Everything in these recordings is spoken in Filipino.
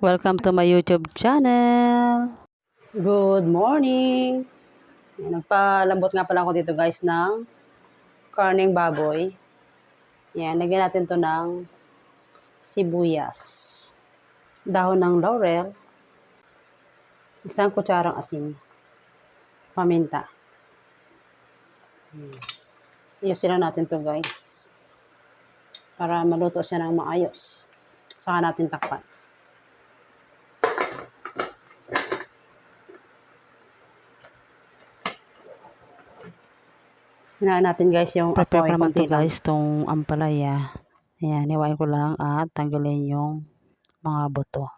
Welcome to my YouTube channel. Good morning. Nagpalambot nga pala ako dito guys ng karning baboy. Yan, lagyan natin to ng sibuyas. Dahon ng laurel. Isang kutsarang asin. Paminta. Hmm. Iyusin lang natin to guys. Para maluto siya ng maayos. Saka natin takpan. Hinaan natin guys yung Prepare ko apoy, naman to guys, tong ampalaya. Ayan, hiwain ko lang at tanggalin yung mga buto.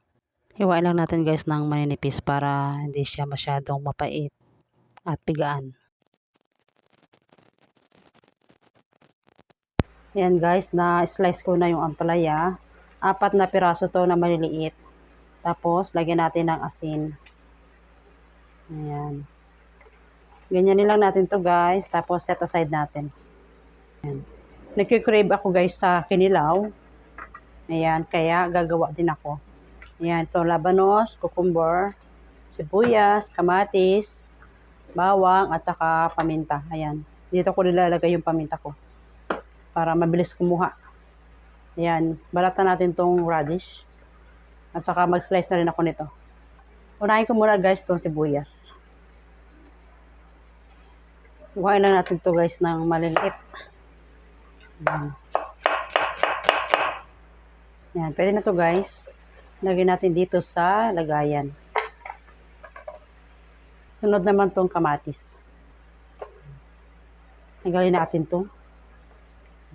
Hiwain lang natin guys ng maninipis para hindi siya masyadong mapait at pigaan. Ayan guys, na-slice ko na yung ampalaya. Apat na piraso to na maliliit. Tapos, lagyan natin ng asin. Ayan. Ganyanin lang natin to guys. Tapos, set aside natin. Ayan. Nagkikrave ako guys sa kinilaw. Ayan, kaya gagawa din ako. Ayan, ito labanos, cucumber, sibuyas, kamatis, bawang, at saka paminta. Ayan. Dito ko nilalagay yung paminta ko para mabilis kumuha. Ayan, balatan natin tong radish. At saka mag-slice na rin ako nito. Unahin ko muna guys tong sibuyas. Kuhain na natin to guys ng maliliit. Ayan. Ayan, pwede na to guys. Lagyan natin dito sa lagayan. Sunod naman tong kamatis. Tanggalin natin to.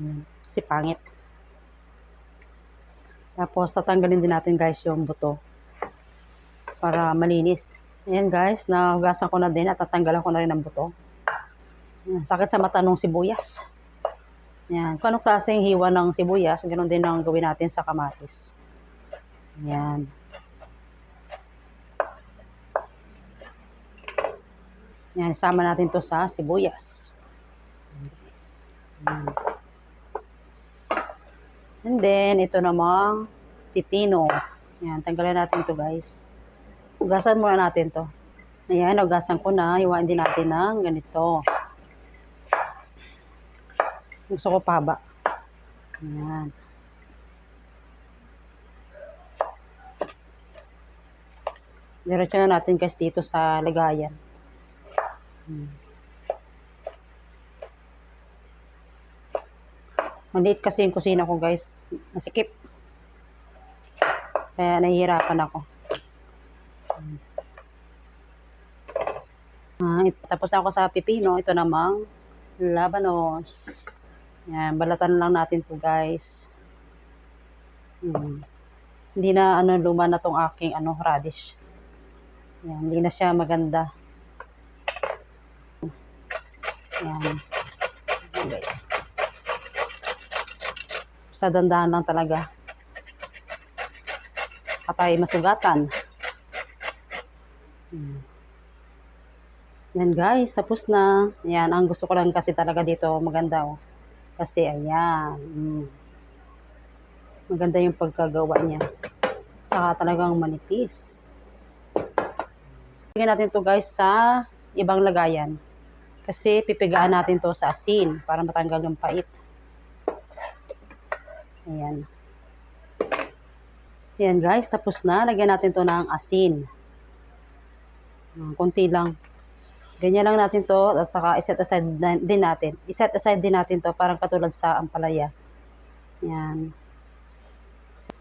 Ayan, Kasi pangit. Tapos, tatanggalin din natin guys yung buto. Para malinis. Ayan guys, nahugasan ko na din at tatanggalan ko na rin ang buto. Ayan, sakit sa mata nung sibuyas. Ayan, kung anong klaseng hiwa ng sibuyas, ganun din ang gawin natin sa kamatis. Ayan. Ayan, sama natin to sa sibuyas. Ayan. And then, ito namang pipino. Ayan, tanggalin natin to guys. Ugasan muna natin to. Ayan, ugasan ko na. Iwain din natin ng ganito. Gusto ko pahaba. Ayan. Diretso na natin guys dito sa lagayan. Hmm. Maliit kasi yung kusina ko guys. Masikip. Kaya nahihirapan ako. Ah, ito, tapos na ako sa pipino. Ito namang labanos. Yan, balatan lang natin to guys. Hmm. Hindi na ano luma na tong aking ano radish. Yan, hindi na siya maganda. Yan. Sa dandahan lang talaga. Patay masugatan. Hmm. Yan guys, tapos na. Yan, ang gusto ko lang kasi talaga dito maganda oh. Kasi ayan. Mm. Maganda yung pagkagawa niya. Saka talagang manipis. Lagyan natin to guys sa ibang lagayan. Kasi pipigaan natin to sa asin para matanggal yung pait. Ayan. Ayan guys, tapos na. Lagyan natin to ng asin. Hmm, Kunti lang. Ganyan lang natin to at saka iset aside din natin. Iset aside din natin to parang katulad sa ampalaya. Ayan.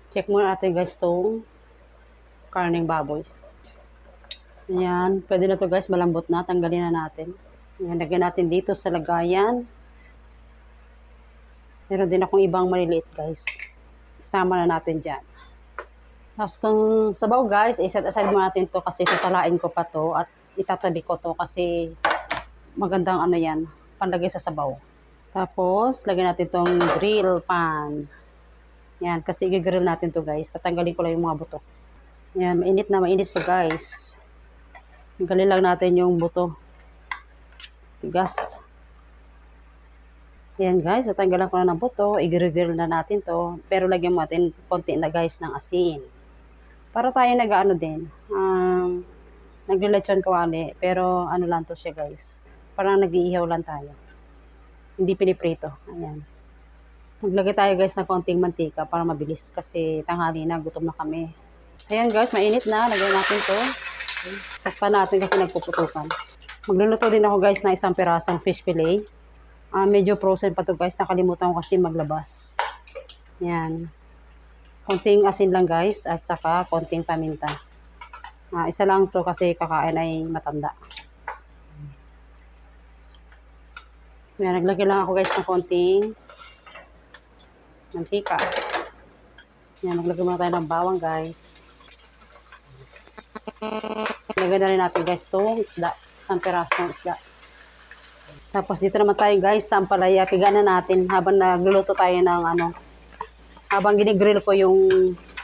Check muna natin guys tong karning baboy. Ayan. Pwede na to guys, malambot na. Tanggalin na natin. Ayan, lagyan natin dito sa lagayan. Meron din akong ibang maliliit guys. Isama na natin dyan. Tapos itong sabaw guys, iset aside mo natin to kasi sasalain ko pa to at itatabi ko to kasi magandang ano yan, panlagay sa sabaw. Tapos, lagyan natin tong grill pan. Yan, kasi i-grill natin to guys. Tatanggalin ko lang yung mga buto. Yan, mainit na mainit to guys. Tanggalin lang natin yung buto. Tigas. Yan guys, natanggalan ko na ng buto. I-grill na natin to. Pero lagyan mo natin konti na guys ng asin. Para tayo nag-ano din. Um, naglilechon kawali. Pero ano lang to siya guys. Parang nag-iihaw lang tayo. Hindi piniprito. Ayan. Maglagay tayo guys ng konting mantika para mabilis kasi tanghali na, gutom na kami. Ayan guys, mainit na. Lagay natin to. Takpan natin kasi nagpuputukan. Magluluto din ako guys ng isang pirasong fish fillet. Ah, medyo frozen pa to guys. Nakalimutan ko kasi maglabas. Yan. Konting asin lang guys at saka konting paminta. Ah, isa lang to kasi kakain ay matanda. Yan, naglagay lang ako guys ng konting mantika. Yan, naglagay muna tayo ng bawang guys. Lagay na rin natin guys itong isda. Isang pirasong isda. Tapos dito naman tayo guys sa ampalaya. Piga na natin habang nagluluto tayo ng ano. Habang ginigrill ko yung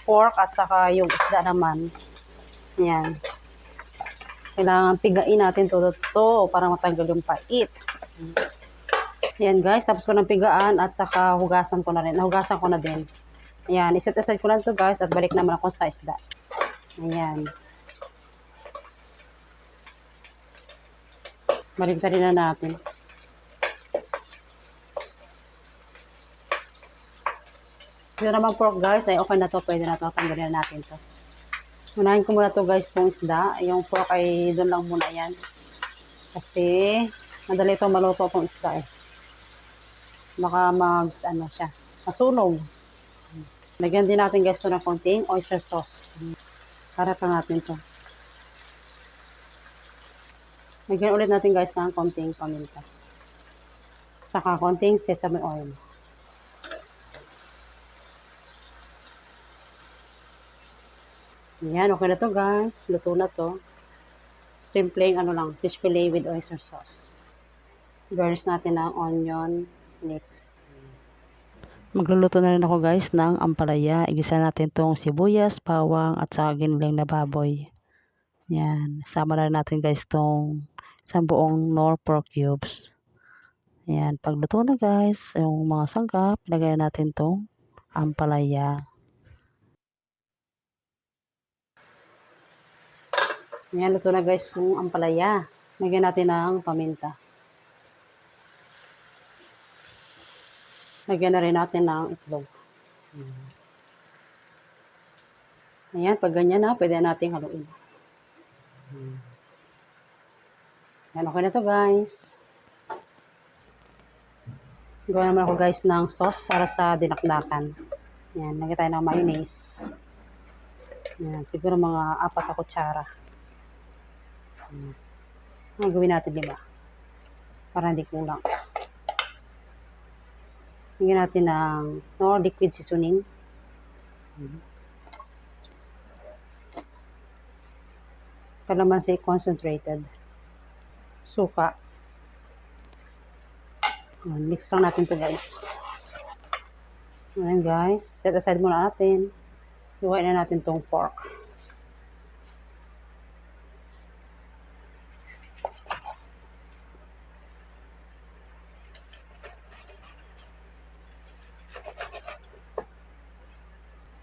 pork at saka yung isda naman. Yan. Kailangan pigain natin to, to, para matanggal yung pait. Yan guys, tapos ko ng pigaan at saka hugasan ko na rin. Nahugasan ko na din. Ayan, iset aside ko na to guys at balik naman ako sa isda. Ayan. Baligtarin na natin. Ito naman pork guys, ay okay na to. Pwede na to. Tanggalin na natin to. Unahin ko muna to guys itong isda. Yung pork ay doon lang muna yan. Kasi madali itong maluto itong isda eh. Baka mag, ano siya, masunog. Lagyan din natin guys to ng konting oyster sauce. Karat lang natin to. Lagyan ulit natin guys ng konting paminta. Saka konting sesame oil. Yan, okay na to guys. Luto na to. Simpleng ano lang, fish fillet with oyster sauce. Garnish natin ng onion leeks. Magluluto na rin ako guys ng ampalaya. Igisa natin tong sibuyas, bawang at saka giniling na baboy. Yan. Sama na natin guys tong isang buong nor pork cubes. Yan. Pagluto na guys, yung mga sangkap, ilagay natin tong ampalaya. Yan, luto na guys yung ampalaya. Lagyan natin ng paminta. Lagyan na rin natin ng itlog. Ayan, pag ganyan na, pwede natin haluin. Yan, okay na to guys. Gawa naman ako guys ng sauce para sa dinakdakan. Yan, lagyan tayo ng mayonnaise. Yan, siguro mga apat na kutsara. Ang gawin natin, di ba? Para hindi kulang. Lagyan natin ng no, liquid seasoning. Kalamansi concentrated. Suka. Ayan, Mix lang natin to guys. Ayan guys. Set aside muna natin. Luwain na natin tong pork.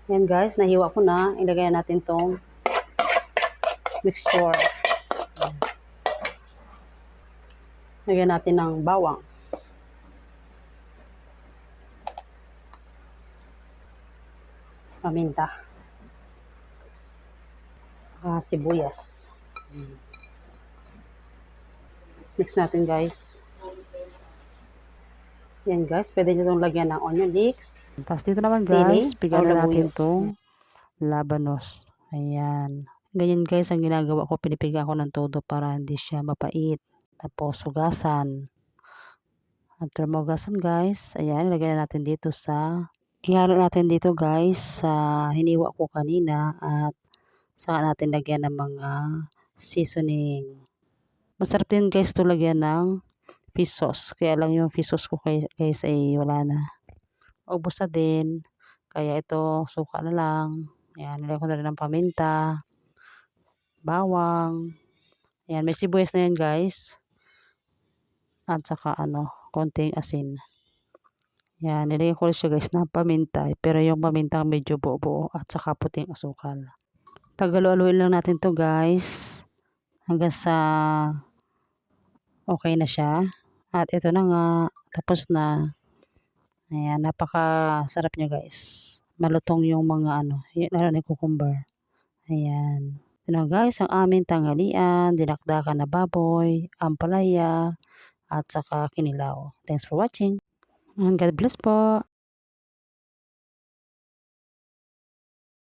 Yan guys, nahiwa ko na. Ilagay na natin tong mixture. Lagyan natin ng bawang. Paminta. Saka sibuyas. Mix natin guys. Yan guys, pwede nyo itong lagyan ng onion leeks. Tapos dito naman Sili guys, bigyan or na natin labuyo. tong labanos. Ayan. Ganyan guys ang ginagawa ko. Pinipiga ko ng todo para hindi siya mapait. Tapos hugasan. After mahugasan guys, ayan, ilagay na natin dito sa ihalo natin dito guys sa hiniwa ko kanina at saka natin lagyan ng mga seasoning. Masarap din guys to lagyan ng fish. Kaya lang yung fish ko kay- guys ay wala na. Ubus na din. Kaya ito, suka na lang. Ayan, nilagay ko na rin ng paminta, bawang. Ayan, may sibuyas na yan guys. At saka ano, konting asin. Ayan, nilagay ko rin siya guys ng paminta. Pero yung paminta medyo buo-buo at saka puting asukal. Pagalo-aluin lang natin to guys. Hanggang sa okay na siya. At ito na nga. Tapos na. Ayan, napaka-sarap niya guys. Malutong yung mga ano, y- lalo na yung cucumber. Ayan. Ito na guys, ang aming tanghalian, dinakdakan na baboy, ampalaya, at saka kinilaw. Thanks for watching. And God bless po.